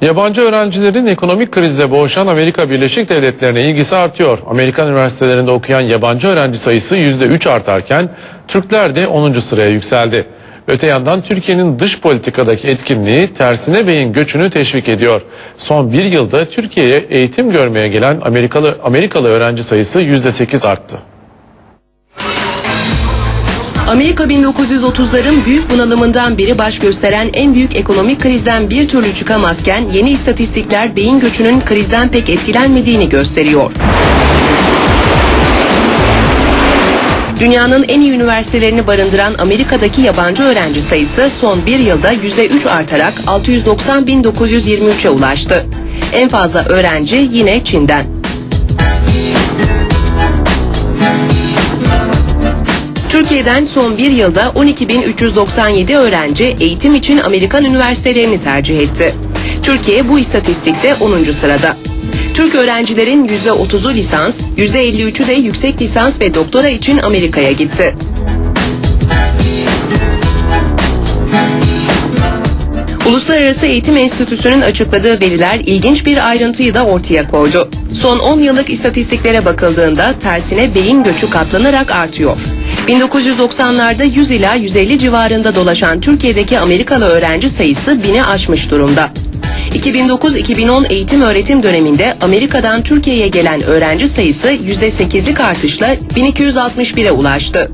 Yabancı öğrencilerin ekonomik krizle boğuşan Amerika Birleşik Devletleri'ne ilgisi artıyor. Amerikan üniversitelerinde okuyan yabancı öğrenci sayısı %3 artarken Türkler de 10. sıraya yükseldi. Öte yandan Türkiye'nin dış politikadaki etkinliği tersine beyin göçünü teşvik ediyor. Son bir yılda Türkiye'ye eğitim görmeye gelen Amerikalı Amerikalı öğrenci sayısı %8 arttı. Amerika 1930'ların büyük bunalımından biri baş gösteren en büyük ekonomik krizden bir türlü çıkamazken yeni istatistikler beyin göçünün krizden pek etkilenmediğini gösteriyor. Dünyanın en iyi üniversitelerini barındıran Amerika'daki yabancı öğrenci sayısı son bir yılda %3 artarak 690.923'e ulaştı. En fazla öğrenci yine Çin'den. Türkiye'den son bir yılda 12.397 öğrenci eğitim için Amerikan üniversitelerini tercih etti. Türkiye bu istatistikte 10. sırada. Türk öğrencilerin %30'u lisans, %53'ü de yüksek lisans ve doktora için Amerika'ya gitti. Uluslararası Eğitim Enstitüsü'nün açıkladığı veriler ilginç bir ayrıntıyı da ortaya koydu. Son 10 yıllık istatistiklere bakıldığında tersine beyin göçü katlanarak artıyor. 1990'larda 100 ila 150 civarında dolaşan Türkiye'deki Amerikalı öğrenci sayısı bini aşmış durumda. 2009-2010 eğitim öğretim döneminde Amerika'dan Türkiye'ye gelen öğrenci sayısı %8'lik artışla 1261'e ulaştı.